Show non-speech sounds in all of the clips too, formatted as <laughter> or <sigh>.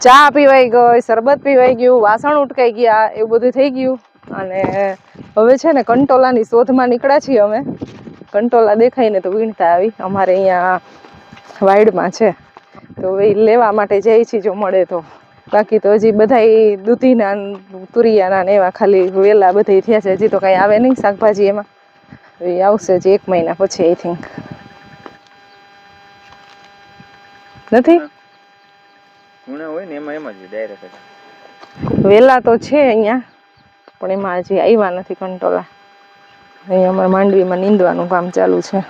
ચા પીવાઈ ગઈ, શરબત પીવાઈ ગયું, વાસણ ઉટકાઈ ગયા, એવું બધું થઈ ગયું. અને હવે છે ને કંટોલાની શોધમાં નીકળ્યા છીએ અમે. કંટોલા દેખાઈને તો વીણતા આવી. અમારે અહીંયા વાઈડમાં છે. તો હવે લેવા માટે જઈ છીએ જો મળે તો. બાકી તો હજી બધા દૂધીના તુરિયાના ને એવા ખાલી વેલા બધા થયા છે. હજી તો કાંઈ આવે નહીં શાકભાજી એમાં. એ આવશે હજી એક મહિના પછી આઈ થિંક નથી? ખૂણા હોય ને એમાં એમાં જ ડાયરેક્ટ વેલા તો છે અહીંયા પણ એમાં હજી આવ્યા નથી કંટોલા. અહીંયા અમારે માંડવીમાં નીંદવાનું કામ ચાલુ છે.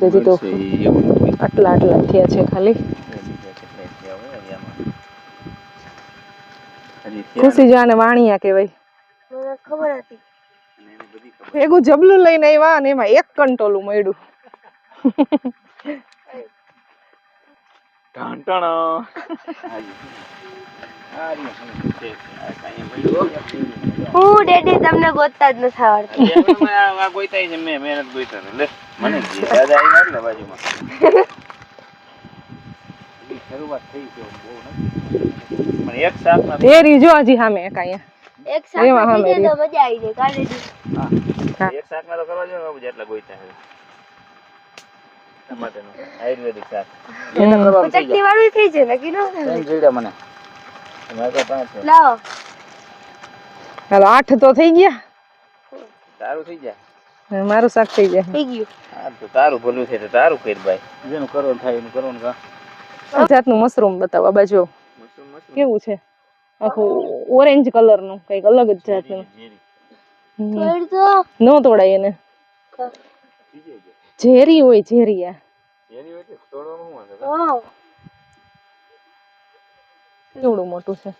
હજી તો આટલા આટલા થયા છે ખાલી. ખુશી જાને વાણિયા કહેવાય. ખબર હતી. ભેગું જબલું લઈને આવ્યા અને એમાં એક કંટોલું મળ્યું. હું ડેડી તમને ગોતતા જ નથી આવડતું. મહેનત ગોઈતા લે. મને દાદા આવ્યા એટલે બાજુમાં. શરૂઆત થઈ છે બહુ નથી. પણ એક સાથ તેરી જો હજી સામે એક અહીંયા. એક સાથે મજા આવી જાય કાલે. એક તો કરવા જોઈએ ને બાબુ જેટલા ગોઈતા છે. ટમાટાનું આયુર્વેદિક શાક. એને કરવાનું થઈ ચટણી વાળું થઈ જાય નક્કી ન થાય. જાય મને. તમારે તો પાંચ છે. લાવો. હાલો આઠ તો થઈ ગયા. તારું થઈ જાય? મારું શાક થઈ જાય. થઈ ગયું. હા તો તારું ભલું છે તો તારું કર ભાઈ. જેનું કરવાનું થાય એનું કરવાનું કા. આ જાતનું મશરૂમ બતાવો આ બાજુ. Mushroom mushroom. કેવું છે? આખું ઓરેન્જ કલરનું કંઈક અલગ જ જાતનું. જીરી હમ. ન તોડાય એને. ઝેરી હોય ઝેરી આ. કેવડું મોટું છે?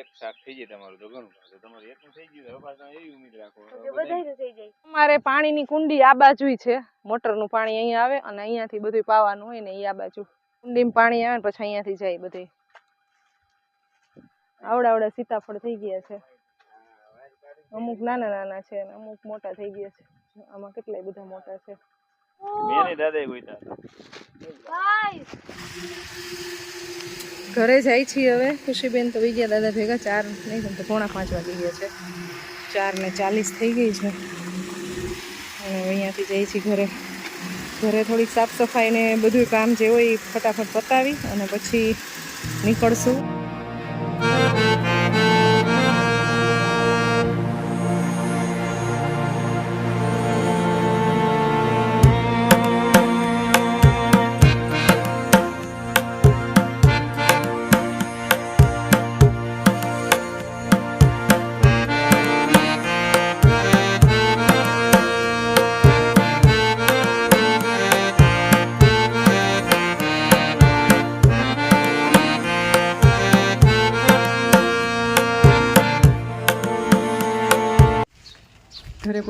એક શાક થઈ જાય તમારું તો ઘણું તો તમારું એકનું થઈ ગયું હવે પાછા એવી ઉમેદ રાખો. બધાયનું થઈ જાય. અમારે પાણીની કુંડી આ બાજુ છે. મોટરનું પાણી અહીંયા આવે અને અહીંયાથી બધું પાવાનું હોય ને એ આ બાજુ. કુંડીમાં પાણી આવે ને પછી અહીંયાથી જાય બધી આવડા આવડા સીતાફળ થઈ ગયા છે. અમુક નાના નાના છે અને અમુક મોટા થઈ ગયા છે. આમાં કેટલાય બધા મોટા છે. ઘરે જાય છીએ હવે, ખુશીબેન તો વહી ગયા દાદા ભેગા, ચાર નહીં તો પોણા પાંચ વાગી ગયા છે. ચાર ને ચાલીસ થઈ ગઈ છે. અને અહીંયાથી જઈએ છીએ ઘરે. ઘરે થોડીક સાફ સફાઈ ને બધું કામ જે હોય એ ફટાફટ પતાવી અને પછી નીકળશું.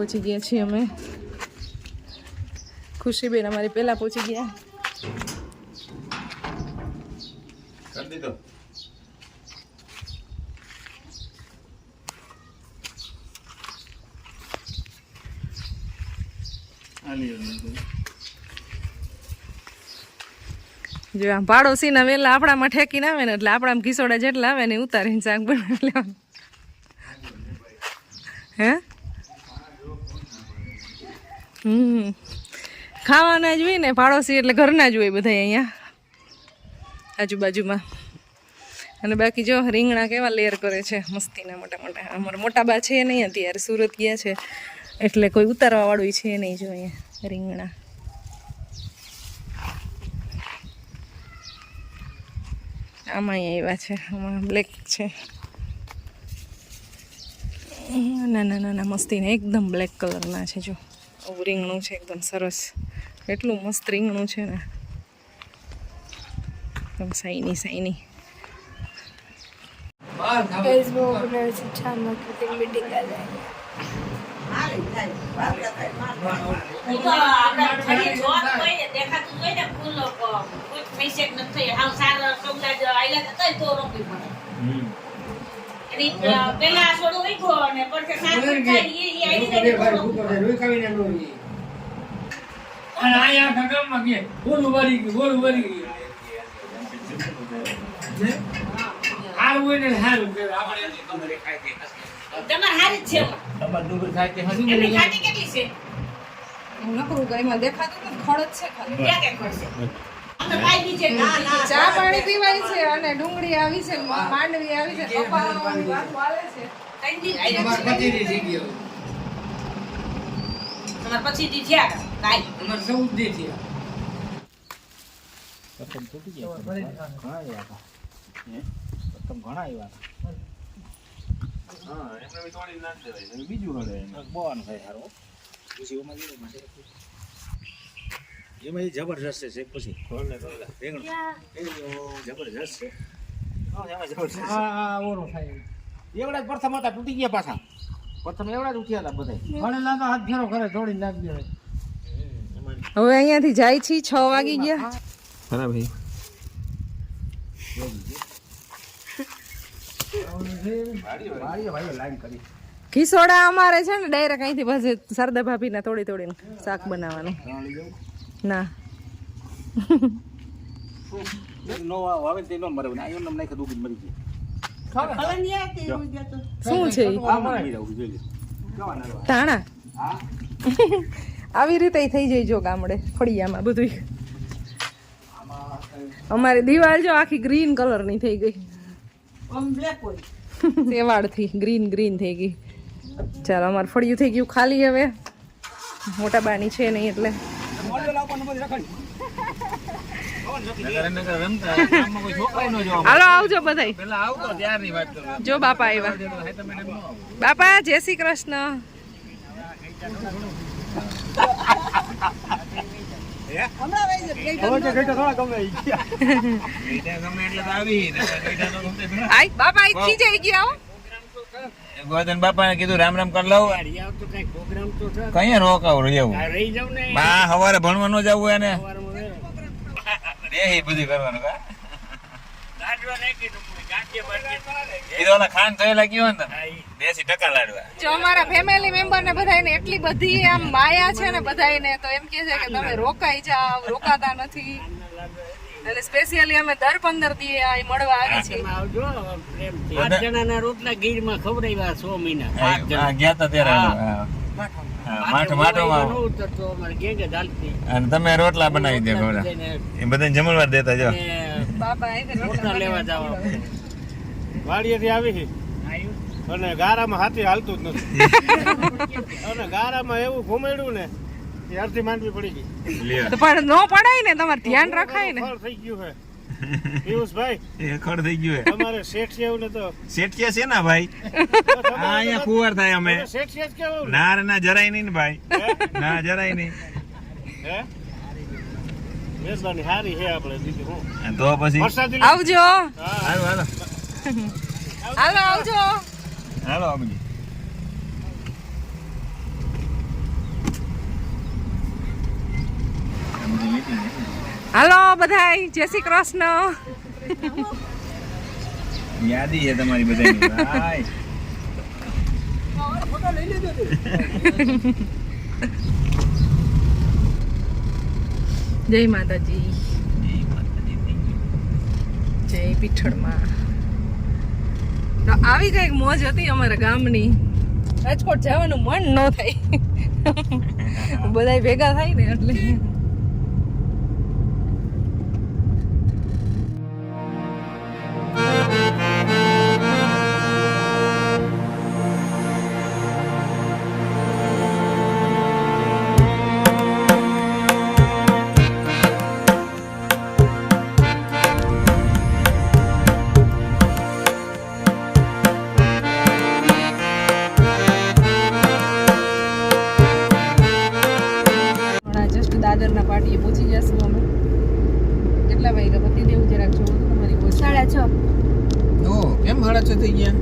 પહોંચી ગયા છીએ અમે. ખુશીબેન અમારી પહેલા પહોંચી ગયા. જો આમ પાડોશીના વેલા આપણામાં ઠેકીને આવે ને એટલે આપણામાં ઘીસોડા જેટલા આવે ને ઉતારી ઉતારીને શાક બનાવી લેવાનું. હે? હમ. ખાવાના જ હોય ને, પાડોશી એટલે ઘરના જ હોય બધા અહીંયા. આજુબાજુમાં. અને બાકી જો, રીંગણા કેવા લેર કરે છે, મસ્તીના મોટા મોટા. અમારા મોટા બા છે નહીં અત્યારે, સુરત ગયા છે. એટલે કોઈ ઉતારવાવાળું છે નહીં જો અહીંયા, રીંગણા. આમાં અહીંયા એવા છે, આમાં બ્લેક છે. નાના નાના મસ્તીના, એકદમ બ્લેક કલરના છે, જો. આવું રીંગણું છે એકદમ સરસ. એટલું મસ્ત રીંગણું છે ને. એકદમ સાઈની સાઈની. ફેસબુક પેલા અને પછી સાત થાય ઈ ઈ આવી. અને કે ગયું ગોળ વળી ગયું. હારું હોય ને હારું કહેવાય. આપણે એની ખાઈ દે. તમારે હારી છે. તમારે ડુંગર તે હજુ બોલી ખાટી કેટલી છે? નકરું દેખાતું ખડ જ છે ખાલી. ક્યાં ક્યાં ખોરશે છે? ચા પાણી પીવાની છે અને ડુંગળી આવી છે માંડવી આવી છે કપાળાની વાતો છે. હા? એમને તોડી નાખ દેવાય. બીજું હડે બોવાનું થાય સારું શેક પછી. રીંગણ. એ જબરજસ્ત છે. હા, એમાં જબરજસ્ત છે. આ આ ઓરો થાય એવડા જ પ્રથમ હતા તૂટી ગયા પાછા. પ્રથમ એવડા જ ઉઠ્યા હતા બધા. ભણેલા તો હાથ ફેરો કરે જોડી નાખી દે હવે અહીંયાથી જાય છે છ વાગી ગયા. ખરા ભાઈ. ખીસોડા અમારે છે ને ડાયરેક્ટ અહીંથી પછી સરદા ભાભીને તોડી તોડીને શાક બનાવવાનું. ના. <laughs> શું છે? ધાણા <laughs> આવી રીતે થઈ જઈજો જો ગામડે ફળિયામાં બધું અમારી દિવાલ જો આખી ગ્રીન કલરની થઈ ગઈ. સેવાડથી ગ્રીન ગ્રીન થઈ ગઈ. ચાલો અમારે ફળિયું થઈ ગયું ખાલી હવે. મોટા બાની છે નહીં એટલે. હાલો આવજો બધાય. પેલા આવતો ત્યારની વાત કરું જો બાપા આવ્યા. બાપા જય શ્રી કૃષ્ણ. <laughs> બાપા ખીજાઈ ગયા હો ગોધન બાપાને કીધું રામ રામ કર લઉં કઈ રોકાવ રહેવું રહી જાવ બા હવારે ભણવા ન જવું એને. રે બધું કરવાનું કા ખાન થયેલા ને દેશી ટકા લાડવા. જો અમારા ફેમિલી મેમ્બર ને બધાને એટલી બધી આમ માયા છે ને બધાને તો એમ કે છે કે તમે રોકાઈ જાવ રોકાતા નથી. એટલે સ્પેશિયલી અમે દર પંદર દી અહીં મળવા આવી છીએ. આવજો પ્રેમથી. પાંચ જણાના રોટલા ગીરમાં ખવડાવ્યા સો મહિના. પાંચ જણા. ગયા તા ત્યારે તમે રોટલા બનાવી દે એ બધાને જમણવાર દેતા જો બાપા રોટલા લેવા જવા વાડીએથી આવી છે? અને ગારામાં હાથી હાલતું જ નથી. અને ગારામાં એવું ઘુમેડ્યું ને અડધી માંડવી પડી ગઈ. તો પણ નો પડાય ને તમારે ધ્યાન રખાય ને. થઈ ગયું છે. પિયુષભાઈ એ ખડ થઈ ગયું તમારે શેઠ છે એવું ને તો શેઠિયા છે ને ભાઈ? અહીંયા કુંવર થાય અમે. કેવું ના. રે ના જરાય નહીં ને ભાઈ. ના જરાય નહીં. હે? મહેરબાની સારી છે આપણે બીજું હું તો પછી વરસાદી આવજો. હાલો હાલો. હાલો આવજો. હાલો અમજી. હાલો બધાય જય શ્રી કૃષ્ણ. યાદી છે તમારી બધાની જય માતાજી. જય પીઠળમાં. તો આવી કંઈક મોજ હતી અમારા ગામની. રાજકોટ જવાનું મન ન થાય. બધા ભેગા થાય ને એટલે. દાદરના પાટીએ પહોંચી જશું અમે. કેટલા વાગ્યા? પતિ દેવું જરાક જોવું તમારી પહોંચ સાડા છ. ઓ કેમ સાડા છ થઈ ગયા?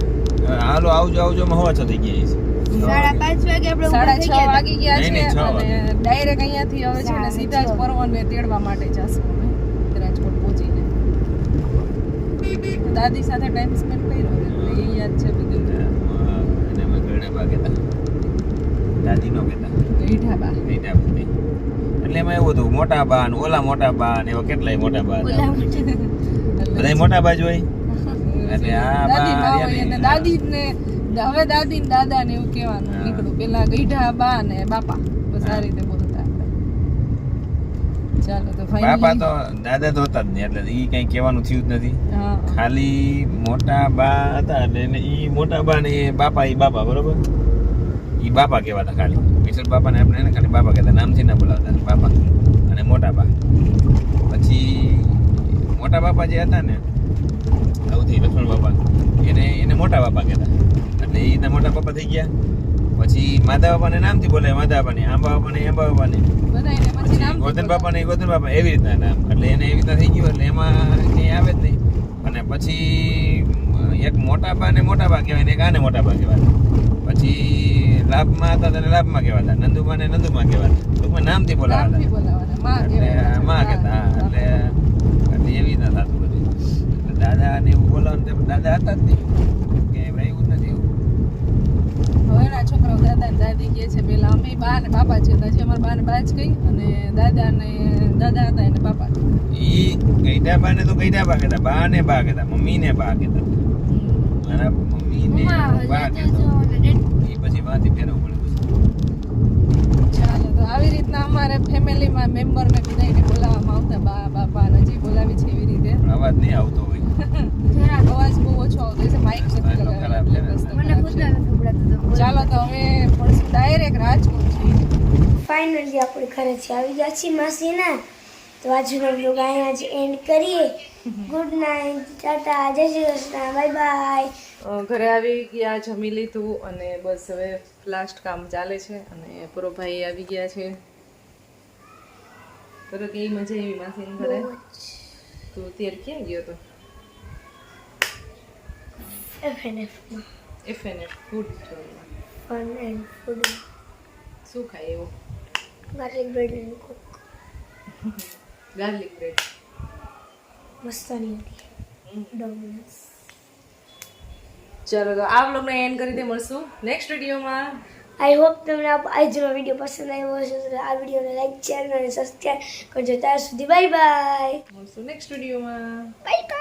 હાલો આવજો આવજો માં હવા છ થઈ ગયા સાડા પાંચ વાગે આપણે સાડા છ વાગી ગયા છે. અને ડાયરેક્ટ અહીંયાથી હવે છે ને સીધા જ પરવનને તેડવા માટે જશું અમે. રાજકોટ પહોંચીને. દાદી સાથે ટાઈમ સ્પેન્ડ કર્યો એ યાદ છે બધું. અમે દાદી નો કહેતા ગઈઠા બા ગઈઢા બા. એટલે એમાં એવું હતું મોટા બા ને ઓલા મોટા બા ને એવા કેટલાય મોટા બા બધા મોટા બા જ હોય? એટલે આ બા દાદી ના હવે દાદી ને દાદા ને એવું કહેવાનું. નીકળું. પેલા ગઈઢા બા ને બાપા. બસ આ રીતે બોલતા. ચાલો તો બાપા તો દાદા તો હતા જ નહીં એટલે ઈ કઈ કહેવાનું થયું જ નથી. ખાલી મોટા બા હતા એટલે ઈ મોટા બા ને એ બાપા ઈ બાપા બરોબર? ઈ બાપા કહેવાતા ખાલી. વિશલ બાપાને આપણે એને ખાલી બાપા કહેતા નામથી ના બોલાવતા બાપા. અને મોટા બા. પછી મોટા બાપા જે હતા ને સૌથી લક્ષ્મણ બાપા એને એને મોટા બાપા કહેતા. એટલે એ એના મોટા બાપા થઈ ગયા. પછી માધા બાપાને નામથી બોલે માધા બાપાને આંબા બાપાને આંબા બાપાને. ગોધન પછી ગોધન બાપા ને ગોતન બાપા એવી રીતના નામ. એટલે એને એવી રીતના થઈ ગયું એટલે એમાં કંઈ આવે જ નહીં. અને પછી એક મોટા બા ને મોટા બા કહેવાય ને એક આને મોટા બા કહેવાય. પછી લાભમાં હતા ત્યારે લાભમાં કહેવાતા નંદુબા ને નંદુમાં કહેવાતા. ટૂંકમાં નામથી બોલાવાતા. એટલે માં કહેતા એટલે એટલે એવી રીતના થતું બધું. એટલે દાદા ને એવું બોલાવવાનું તે દાદા હતા જ નહીં. કે ભાઈ એવું નથી એવું. હવેના છોકરાઓ દાદા ને દાદી કહે છે પેલા અમે બા ને બાપા છે હજી અમારા બા ને બા જ કહી અને દાદા ને દાદા હતા એને બાપા ઈ ગઈડા બા ને તો ગઈડા બા કહેતા બા ને બા કહેતા મમ્મી ને બા કહેતા. મારા મમ્મી ને બા એ પછી વાંથી ફેરવવું પડે પછી. ચાલો તો આવી રીતના અમારે ફેમિલીમાં મેમ્બરને બધાને બોલાવવામાં આવતા બા બાપા નજી હજી બોલાવી છે એવી રીતે. અવાજ નહીં આવતો હોય. અવાજ બહુ ઓછો આવતો છે માઇક નથી છે લગાવેલો. મને ખુદ નથી ચાલો તો હવે પડશે ડાયરેક્ટ રાજકોટ છે ફાઇનલી આપણે ઘરેથી આવી ગયા છીએ માસીના. તો આજનો બ્લોગ અહીંયા જ એન્ડ કરીએ. ગુડ નાઇટ ટાટા જય શ્રી કૃષ્ણ. બાય બાય ઘરે આવી ગયા જમી લીધું અને બસ હવે લાસ્ટ કામ ચાલે છે અને ભાઈ આવી ગયા છે. તો કેવી મજા એવી માસીને ઘરે? તું અત્યારે ક્યાં ગયો તો એફએનએફમાં FNF food fun and food શું ખાય એવું? Garlic bread and coke garlic bread Mastani હતી. ડોમિનોસ ચલો તો આ બ્લોગને એન્ડ કરી દે મળશું નેક્સ્ટ વિડીયોમાં. આઈ હોપ તમને આજનો વીડિયો પસંદ આવ્યો હશે તો આ વિડીયોને લાઈક શેર અને સબસ્ક્રાઈબ કરજો. ત્યાર સુધી બાય બાય મળશું નેક્સ્ટ વિડીયોમાં. Bye bye